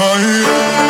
higher.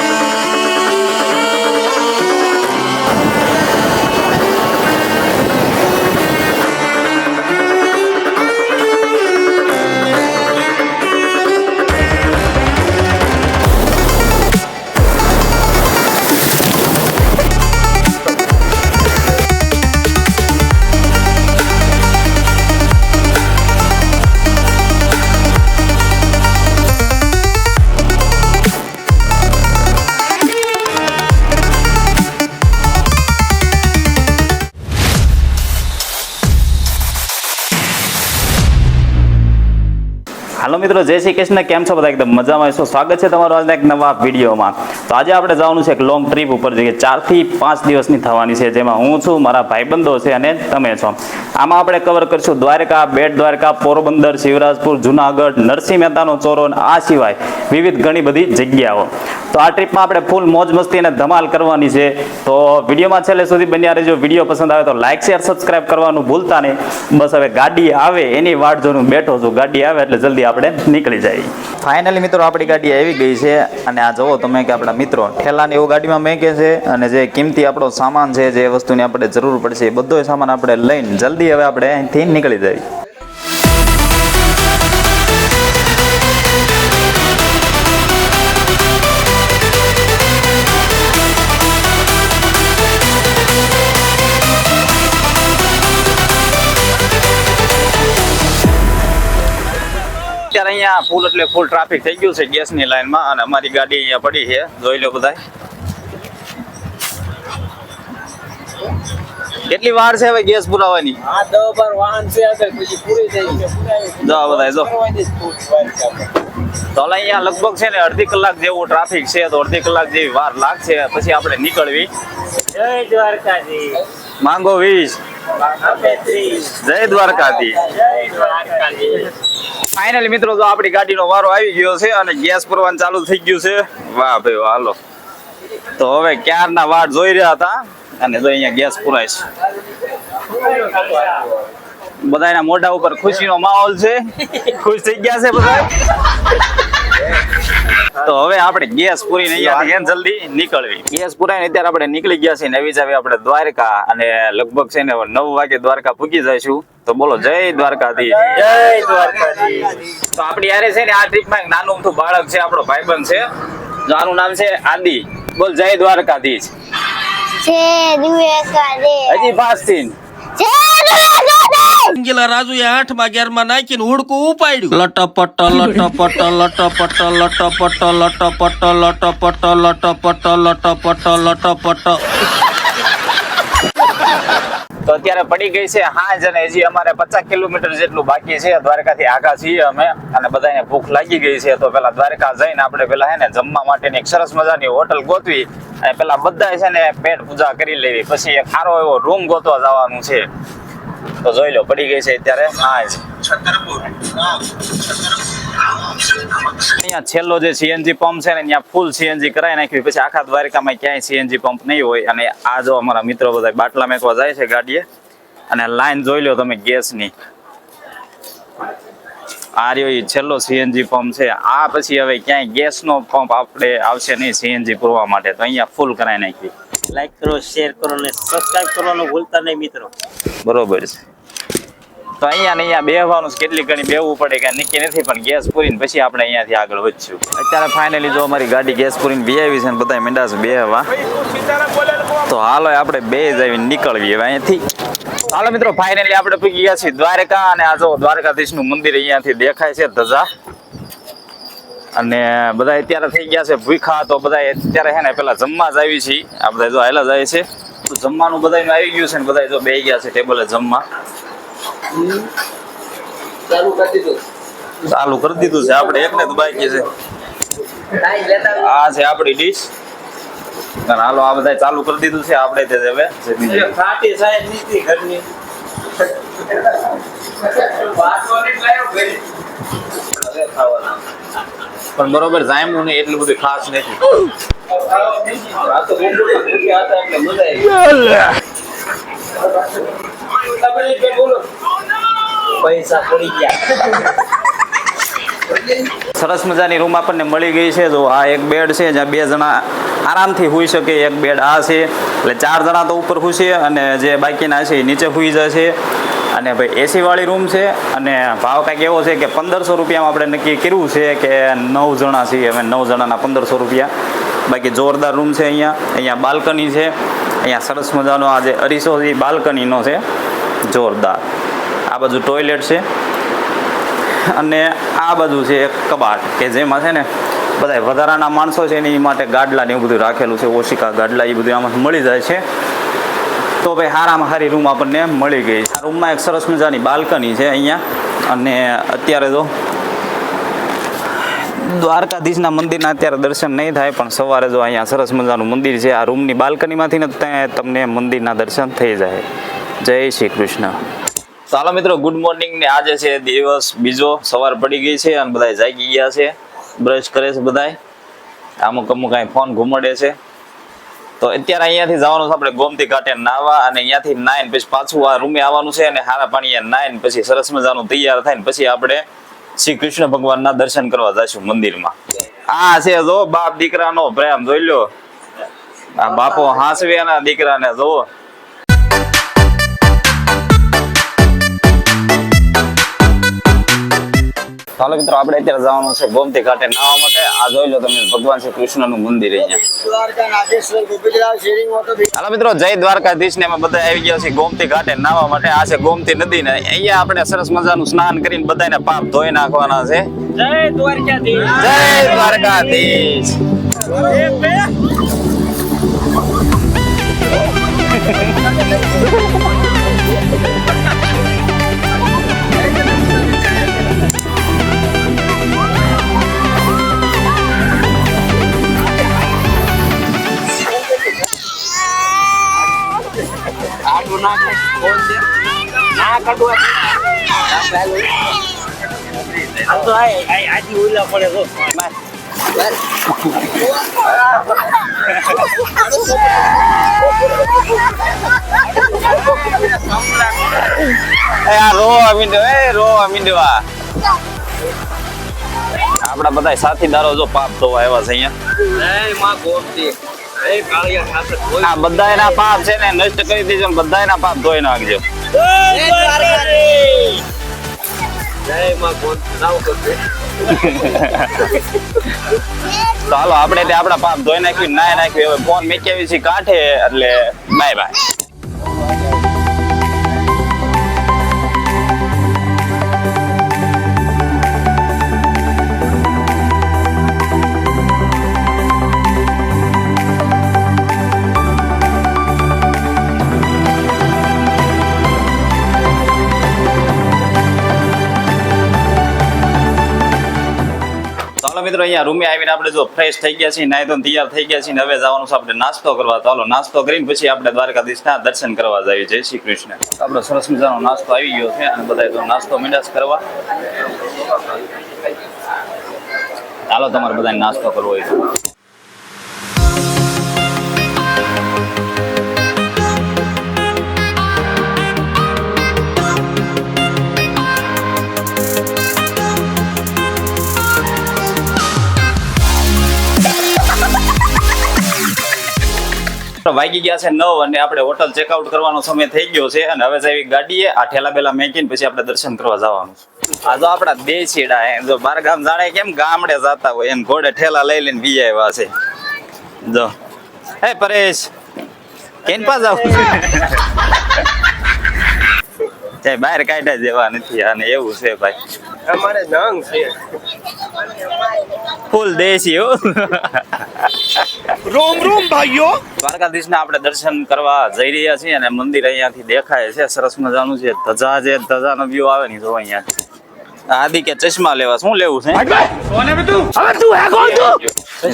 મિત્રો, જય શ્રી કૃષ્ણ. કેમ છો બધા? એકદમ મજામાં. છો સ્વાગત છે તમારું આજના એક નવા વિડીયોમાં? તો આજે આપણે જવાનું છે એક લોંગ ટ્રીપ ઉપર જઈએ ચારથી પાંચ દિવસની થવાની છે, જેમાં હું છું, મારા ભાઈબંધો છે અને તમે છો. આમાં આપણે કવર કરીશું દ્વારકા, બેટ દ્વારકા, પોરબંદર, શિવરાજપુર, જુનાગઢ, નરસિંહ મહેતાનો ચોરો આ સિવાય વિવિધ ઘણી બધી જગ્યાઓ. તો આ ટ્રીપમાં આપણે ફૂલ મોજ મસ્તી અને ધમાલ કરવાની છે. તો વિડીયોમાં છેલ્લે સુધી બન્યા રહેજો. વીડિયો પસંદ આવે તો લાઇક શેર સબસ્ક્રાઇબ કરવાનું ભૂલતા નહીં. બસ હવે ગાડી આવે, એની વાટ જોઈને બેઠો છું. ગાડી આવે એટલે જલ્દી આપણે નીકળી જઈએ ફાઇનલી મિત્રો, આપણી ગાડી આવી ગઈ છે. અને આ જુઓ તમે કે આપણા મિત્રો ઠેલાને એવું ગાડીમાં મેંકે છે. અને જે કિંમતી આપણો સામાન છે, જે વસ્તુની આપણે જરૂર પડશે, એ બધો સામાન આપણે લઈને જલ્દી હવે આપણે અહીંથી નીકળી જઈએ અહીંયા ફૂલ એટલે ફૂલ ટ્રાફિક થઈ ગયું છે ગેસની લાઈનમાં અને અમારી ગાડી અહીંયા પડી છે. જોઈ લો બધા કેટલી વાર છે હવે ગેસ પુરાવાની. તો અહીંયા લગભગ છે ને અડધી કલાક જેવું ટ્રાફિક છે તો અડધી કલાક જેવી વાર લાગશે. પછી આપણે નીકળવી. જય દ્વારકાજી માંગો વીસ. જય દ્વારકાધી. ફાઇનલી મિત્રો તો આપણી ગાડીનો વારો આવી ગયો છે અને ગેસ પુરવાનું ચાલુ થઈ ગયું છે. વાહ ભાઈ વાહ, હાલો. તો હવે ક્યારના વાટ જોઈ રહ્યા હતા અને જો અહીંયા ગેસ પુરાય છે. બધાના મોઢા ઉપર ખુશીનો માહોલ છે. ખુશ થઈ ગયા છે બધા તો હવે આપણે ગેસ પૂરીને અહીંયાથી એમ જલ્દી નીકળવી. ગેસ પુરાઈને અત્યારે આપણે નીકળી ગયા છીએ નવી જાવી આપણે દ્વારકા અને લગભગ છે ને નવ વાગે દ્વારકા પૂકી જઈશું. તો બોલો જય દ્વારકાધીશ. જય દ્વારકાધી તો આપણી યારે છે ને આ ટ્રીપમાં એક નાનું અમથું બાળક છે આપણો ભાઈબંધ છે. જો આનું નામ છે આદિ. બોલ જય દ્વારકાધીશ. જય દ્વારકાધીશ હજી થી જય ગેલા રાજુએ આઠમાં અગિયારમાં નાખીને હુડકું ઉપાડ્યું. લટપટ લટપટ લટપટ લટપટ લટપટ લટપટ લટપટ લટપટ લટપટ. તો અત્યારે પડી ગઈ છે હાજ અને હજી અમારે પચાસ કિલોમીટર જેટલું બાકી છે. દ્વારકાથી આગા છીએ અમે અને બધાને ભૂખ લાગી ગઈ છે. તો પેલા દ્વારકા જઈને આપણે પેલા હે ને જમવા માટેની એક સરસ મજાની હોટલ ગોતવી અને પેલા બધા છે ને પેટ પૂજા કરી લેવી. પછી એક સારો એવો રૂમ ગોતવા જવાનું છે. તો જોઈ લો, પડી ગઈ છે અત્યારે. હાંજ અહીંયા છેલ્લો જે સીએનજી પંપ છે ને અહીંયા ફૂલ સીએનજી કરાવી નાખ્યું. પછી આખા દ્વારકામાં ક્યાંય સીએનજી પંપ નહીં હોય. અને આ જો અમારા મિત્રો બધા બાટલા મેકવા જાય છે ગાડીએ. અને લાઈન જોઈ લો તમે ગેસની. આ રહ્યો એ છેલ્લો સીએનજી પંપ છે. આ પછી હવે ક્યાંય ગેસનો પંપ આપણે આવશે નહીં સીએનજી પૂરવા માટે. તો અહીંયા ફૂલ કરાવી નાખીએ. લાઈક કરો શેર કરો અને સબસ્ક્રાઇબ કરવાનું ભૂલતા નહીં મિત્રો. બરોબર છે. તો અહીંયા ને અહીંયા બેહવાનું કેટલી ઘણી બેહવું પડે કે નક્કી નથી પણ ગેસ પૂરીને પછી આપણે અહીંયાથી આગળ વધશું. અત્યારે ફાઇનલી જો અમારી ગાડી ગેસ પૂરીને બે આવી છે ને બધા મીંડા છે બેહવા. તો હાલો આપણે બે જ આવીને નીકળવી હવે અહીંયાથી. હાલો મિત્રો ફાઇનલી આપણે પૂગી ગયા છીએ દ્વારકા અને આ જો દ્વારકાધીશનું મંદિર અહીંયાથી દેખાય છે ધજા. અને બધા અત્યારે થઈ ગયા છે ભૂખા તો બધા અત્યારે છે ને પેલા જમવા જ આવી છીએ. આ બધા જો હાલા જાય છે. જમવાનું બધા આવી ગયું છે ને બધા જો બે ગયા છે ટેબલે જમવા. ચાલુ કરી દીધું. ચાલુ કરી દીધું છે આપણે એકને તો બાકી છે. આ છે આપણી ડીશ અને હાલો આ બધા ચાલુ કરી દીધું છે આપણે તે હવે ખાટી સાહેબ ઘરની. પણ બરોબર જામ્યું નહીં એટલું બધું ખાસ નથી. તો પૈસા પડી ગયા. સરસ મજાની રૂમ આપણને મળી ગઈ છે. જો આ એક બેડ છે જ્યાં બે જણા આરામથી હોઈ શકે, એક બેડ આ છે. એટલે ચાર જણા તો ઉપર સૂશે અને જે બાકીના છે એ નીચે હોઈ જશે. અને ભાઈ એસીવાળી રૂમ છે અને ભાવ કાંઈક એવો છે કે પંદરસો રૂપિયામાં આપણે નક્કી કર્યું છે કે નવ જણા છીએ. અમે નવ જણાના પંદરસો રૂપિયા. બાકી જોરદાર રૂમ છે અહીંયા. અહીંયા બાલ્કની છે. અહીંયા સરસ મજાનો આ જે અરીસો છે એ બાલ્કનીનો છે. જોરદાર. આ બાજુ ટોયલેટ છે. અને આ બાજુ છે એક કબાટ, કે જેમાં છે ને બધા વધારાના માણસો છે એની માટે ગાડલા ને એવું બધું રાખેલું છે, ઓશિકા ગાડલા એ બધું આમાં મળી જાય છે. તો ભાઈ હારામાં સારી રૂમ આપણને મળી ગઈ આ રૂમમાં એક સરસ મજાની બાલ્કની છે અહીંયા. અને અત્યારે તો દ્વારકાધીશના મંદિરના અત્યારે દર્શન નહીં થાય, પણ સવારે જો અહીંયા સરસ મજાનું મંદિર છે, આ રૂમની બાલ્કનીમાંથી તમને મંદિરના દર્શન થઈ જાય. જય શ્રી કૃષ્ણ. ચાલો મિત્રો, ગુડ મોર્નિંગ ને આજે છે દિવસ બીજો. સવાર પડી ગઈ છે અને બધા જાગી ગયા છે. બ્રશ કરે છે બધાય. અમુક અમુક અહીં ફોન ઘુમડે છે. તો અત્યારે અહીંયાથી જવાનું છે આપણે ગોમતી ઘાટે નાવા અને અહીંયાથી નાઈન પછી પાછું આ રૂમે આવવાનું છે અને હારા પાણી નાઈન પછી સરસ મજાનું તૈયાર થાય ને પછી આપણે શ્રી કૃષ્ણ ભગવાનના દર્શન કરવા જઈશું મંદિરમાં. આ છે જો બાપ દીકરાનો પ્રેમ, જોઈ લો. આ બાપો હાંસવ્યાના દીકરાને જોવો ચાલો મિત્રો આપણે અત્યારે જવાનું છે ગોમતી ઘાટે નાવા માટે. આ જોઈ લો તમે ભગવાન શ્રી કૃષ્ણનું મંદિર અહીંયા હાલો મિત્રો જય દ્વારકાધીશ ને અમે બધા આવી ગયા છીએ ગોમતી ઘાટે નાવા માટે. આ છે ગોમતી નદી ને અહીંયા આપણે સરસ મજાનું સ્નાન કરીને બધાને પાપ ધોઈ નાખવાના છે. જય દ્વારકાધીશ. જય દ્વારકાધીશ. ના તો આય આય આજી ઓલા પડે તો એ આ રોવા મીંડો એ રોવા મીંડવા આપણા બધા સાથીદારો જો પાપ ધોવા આવ્યા છે અહીંયા. આ બધા એના પાપ છે ને, નષ્ટ કરી દેજો બધા એના પાપ ધોઈ નાખજો. હાલો આપણે આપણા પાપ ધોઈ નાખ્યું નાય નાખ્યું. હવે ફોન મેકી આવી છે કાંઠે, એટલે બાય બાય મિત્રો, અહીંયા રૂમે આવીને આપણે જો ફ્રેશ થઈ ગયા છીએ નાઈ ધોઈને તૈયાર થઈ ગયા છીએ હવે જવાનું છે આપણે નાસ્તો કરવા. ચાલો નાસ્તો કરીને પછી આપણે દ્વારકાધીશના દર્શન કરવા જઈએ. જય શ્રી કૃષ્ણ. આપણો સરસ મજાનો નાસ્તો આવી ગયો છે અને બધા નાસ્તો મીંડાસ કરવા. ચાલો તમારે બધાને નાસ્તો કરવો હોય વાગી ગયા છે નવ અને આપણે હોટલ ચેકઆઉટ કરવાનો સમય થઈ ગયો છે અને હવે સાહેબ ગાડીએ. આ ઠેલા બેલા મેકીને પછી આપણે દર્શન કરવા જવાનું છે. આ જો આપણા બે છેડા હે જો બાર ગામ જાણે કેમ ગામડે જતા હોય એમ ઘોડે ઠેલા લઈ લઈને બી આવ્યા છે. જો. હે પરેશ કેન પા જાવ? તે બહાર કાઢ્યા જેવા નથી અને એવું છે ભાઈ. અમારે નંગ છે. ફૂલ દેશી હો. રોમ રોમ ભાઈઓ. દ્વારકાધીશના આપણે દર્શન કરવા જઈ રહ્યા છીએ અને મંદિર અહીંયાથી દેખાય છે. સરસ મજાનું છે. ધજા જે ધજાનો વ્યૂ આવે ને જો અહીંયા આદિ કે ચશ્મા લેવા. શું લેવું છે?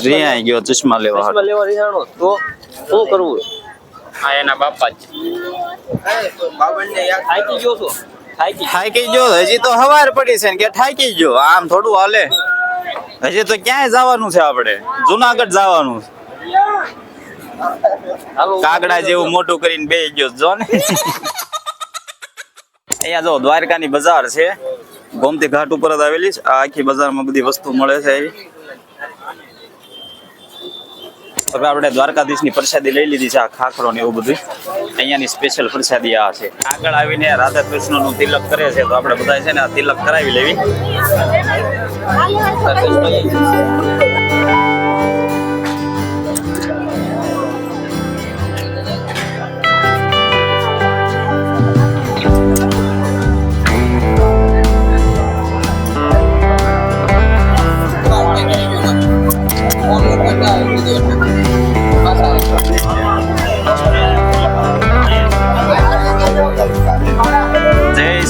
રિયા ગયો ચશ્મા લેવા ચશ્મા લેવા રીહાણો. તો શું કરવું? આ એના બાપા જ. બાબરને યાદ થાકી ગયો છો? થાકી ગયો. હજી તો હવાર પડી છે ને કે ઠાકી ગયો. આમ થોડું હાલે. હજી તો ક્યાંય જવાનું છે આપણે? જુનાગઢ જવાનું છે. કાગડા જેવું મોટું કરીને બે ગયો જો ને. અહીંયા જો દ્વારકાની બજાર છે. ગોમતી ઘાટ ઉપર જ આવેલી છે. આ આખી બજારમાં બધી વસ્તુ મળે છે હવે આપણે દ્વારકાધીશની પ્રસાદી લઈ લીધી છે, આ ખાખરો ને એવું બધું. અહીંયાની સ્પેશિયલ પ્રસાદી આ છે. આગળ આવીને રાધા કૃષ્ણનું તિલક કરે છે, તો આપણે બધા છે ને આ તિલક કરાવી લેવી. જય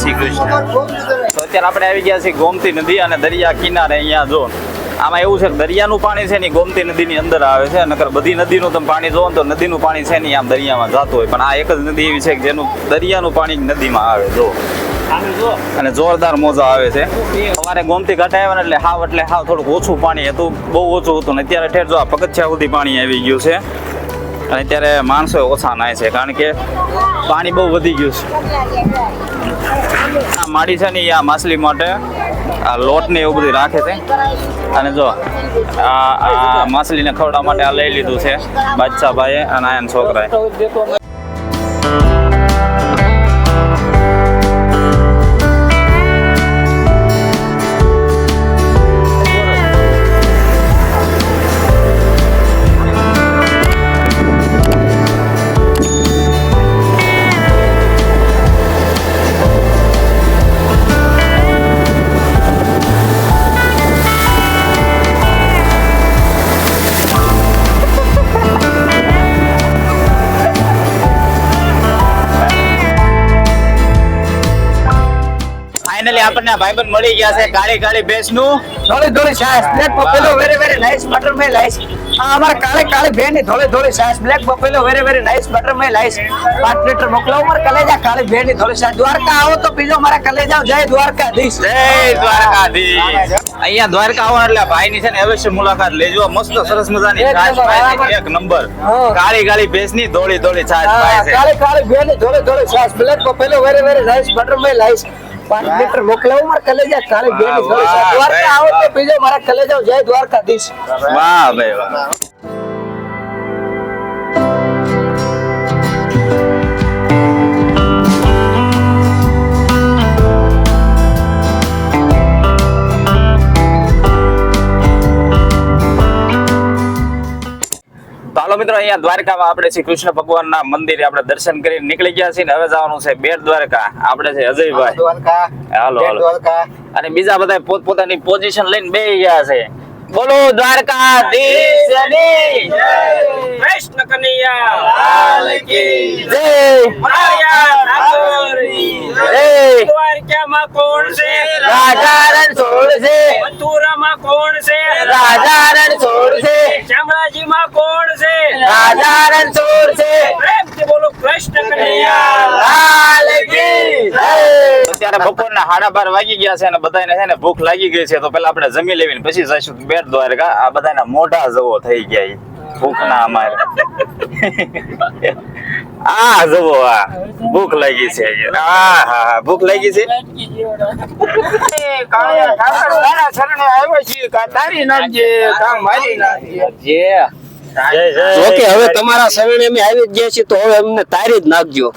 શ્રી કૃષ્ણ. તો અત્યારે આપણે આવી ગયા છીએ ગોમતી નદી અને દરિયા કિનારે અહીંયા જો. આમાં એવું છે કે દરિયાનું પાણી છે ને ગોમતી નદીની અંદર આવે છે. નકર બધી નદીનું તમે પાણી જોવો તો નદીનું પાણી છે ને આમ દરિયામાં જતું હોય. પણ આ એક જ નદી એવી છે જેનું દરિયાનું પાણી નદીમાં આવે, જો. અને જોરદાર મોજા આવે છે. સવારે ગોમતી ઘાટે આવ્યા ને એટલે હાવ એટલે હાવ થોડુંક ઓછું પાણી હતું, બહુ ઓછું હતું. ને અત્યારે ઠેર જો આ પગથિયા સુધી પાણી આવી ગયું છે. અને અત્યારે માણસો ઓછા નાય છે, કારણ કે પાણી બહુ વધી ગયું છે. આ માડી છે ને આ માછલી માટે આ લોટ ને એવું બધું રાખે છે. અને જો આ માછલીને ખવડાવવા માટે આ લઈ લીધું છે બાદશાહભાઈએ અને આયન છોકરાએ. આપણને ભાઈબંધ મળી ગયા છે કાળી કાળી ભેંસનું. ધોળી ધોળી છાશ black buffalo very very nice butter મે લાઈસ આ અમારા કાળી કાળી બેનની ધોળી ધોળી છાશ black buffalo very very nice butter મે લાઈસ પાંચ લીટર મોકલાવ મારા કલેજા કાળી બેનની ધોળી છાશ. દ્વારકા આવો તો બીજો મારા કલેજા જય દ્વારકાધીશ. જય દ્વારકાધીશ. અહીંયા દ્વારકા આવો એટલે ભાઈ ની છે ને અવશ્ય મુલાકાત લેજો. મસ્ત સરસ મજાની છાશ. એક નંબર. કાળી કાળી ભેંસની ધોળી ધોળી છાશ કાળી કાળી બેનની ધોળી ધોળી છાશ black buffalo very very nice butter મે લાઈસ પાંચ લીટર મોકલાવો મારા કલેજા કાલે વાહ, દ્વારકા આવો તો. પીજો મારા કલેજા જય દ્વારકાધીશ. વાહ ભાઈ વાહ. અહીંયા દ્વારકામાં આપણે શ્રી કૃષ્ણ ભગવાનના મંદિરે આપણે દર્શન કરી નીકળી ગયા છીએ ને હવે જવાનું છે બેટ દ્વારકા. આપણે છે અજયભાઈ. દ્વારકા. હાલો, હાલો. અને બીજા બધા પોતપોતાની પોઝિશન લઈને બે ગયા છે. બોલો દ્વારકાધીશની કૃષ્ણ કનૈયા લાલ કી જય. માયા ઠાકોરની જય દ્વારકામાં કોણ છે? રાજા રણ છોડ છે. મથુરામાં કોણ છે? રાજા રણ છોડ છે શામળાજીમાં કોણ છે રાજા રણ છોડ છે પ્રેમથી બોલો કૃષ્ણ કનૈયા। લાલ કી જય અત્યારે બપોરના સાડા બાર વાગી ગયા છે અને બધાને છે ને ભૂખ લાગી ગઈ છે. તો પેલા આપણે જમી લેવી ને પછી જઈશું બેટ દ્વારકા. આ બધાના મોઢા જવો થઈ ગયા ભૂખ ના અમારે. આ જવો આ. ભૂખ લાગી છે. આ હા હા ભૂખ લાગી છે. કાળિયા આવ્યો છીએ. તારી નાખજે કા મારી નાખજે. ઓકે હવે તમારા શરણે અમે આવી ગયા છીએ તો હવે અમને તારી જ નાખજો.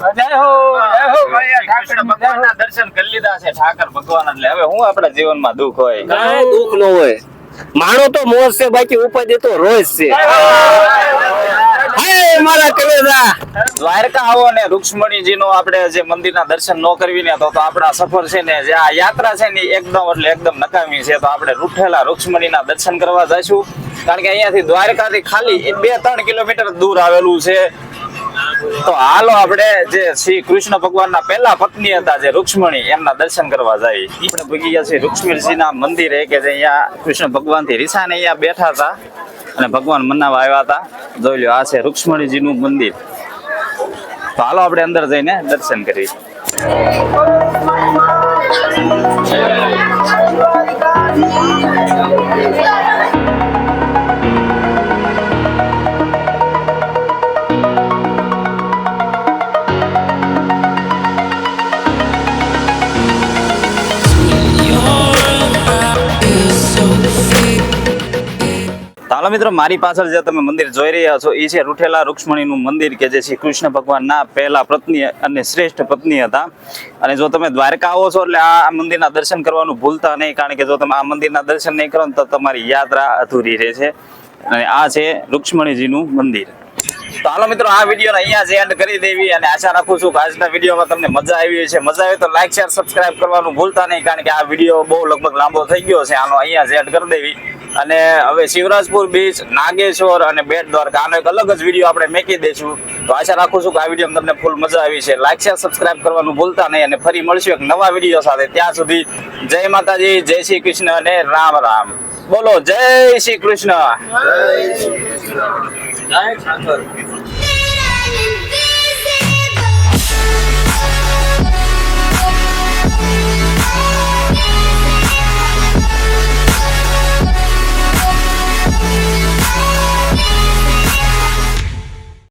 દર્શન કરી લીધા છે ઠાકર ભગવાન એટલે હવે હું આપણા જીવનમાં દુઃખ હોય? કઈ દુઃખ ન હોય. માણો તો મોજ છે બાકી ઉપાધિ તો રોજ છે. દ્વારકા આવો ને રૂક્ષ્મણીજી નો આપણે જે મંદિરના દર્શન ન કરવી ને તો આપણા સફર છે ને જે આ યાત્રા છે ને એકદમ એટલે એકદમ નકામી છે. તો આપણે રૂઠેલા રૂક્ષ્મણીના દર્શન કરવા જઈશું કારણ કે અહીંયાથી દ્વારકાથી ખાલી બે ત્રણ કિલોમીટર દૂર આવેલું છે. તો હાલો આપણે જે શ્રી કૃષ્ણ ભગવાનના પહેલા પત્ની હતા જે રૂક્ષ્મણી, એમના દર્શન કરવા જાય. આપણે ભગી ગયા છીએ રૂક્ષ્મણીજીના મંદિરે કે જે અહીંયા કૃષ્ણ ભગવાનથી રીસાને અહીંયા બેઠા હતા. અને ભગવાન મનાવા આવ્યા હતા. જોઈ લો આ છે રૂક્ષ્મણીજીનું મંદિર. તો હાલો આપણે અંદર જઈને દર્શન કરીએ. Your હાલો મિત્રો, મારી પાછળ જે તમે મંદિર જોઈ રહ્યા છો, એ છે રૂઠેલા રૂક્ષ્મણીનું મંદિર કે જે શ્રી કૃષ્ણ ભગવાનના પહેલા પત્ની અને શ્રેષ્ઠ પત્ની હતા. અને જો તમે દ્વારકા આવો છો, એટલે આ મંદિરના દર્શન કરવાનું ભૂલતા નહીં, કારણ કે જો તમે આ મંદિરના દર્શન નહીં કરો તો તમારી યાત્રા અધૂરી રહે છે. અને આ છે રૂક્ષ્મણીજીનું મંદિર. તો હાલો મિત્રો, આ વીડિયો અહીંયા જ એન્ડ કરી દેવી અને આશા રાખું છું કે આજના વિડીયોમાં તમને મજા આવી છે મજા આવી તો લાઈક શેર સબસ્ક્રાઈબ કરવાનું ભૂલતા નહીં, કારણ કે આ વીડિયો બહુ લગભગ લાંબો થઈ ગયો છે. આનો અહીંયા જ એન્ડ કરી દેવી. અને હવે શિવરાજપુર બીચ, નાગેશ્વર અને બેટ દ્વારકા. આનો એક અલગ જ વીડિયો આપણે મેકી દઈશું. તો આશા રાખું છું કે આ વીડિયો તમને ફૂલ મજા આવી છે. લાઈક શેર સબસ્ક્રાઇબ કરવાનું ભૂલતા નહીં અને ફરી મળશું એક નવા વીડિયો સાથે. ત્યાં સુધી જય માતાજી, જય શ્રી કૃષ્ણ અને રામ રામ. બોલો જય શ્રી કૃષ્ણ. જય ઠાકર.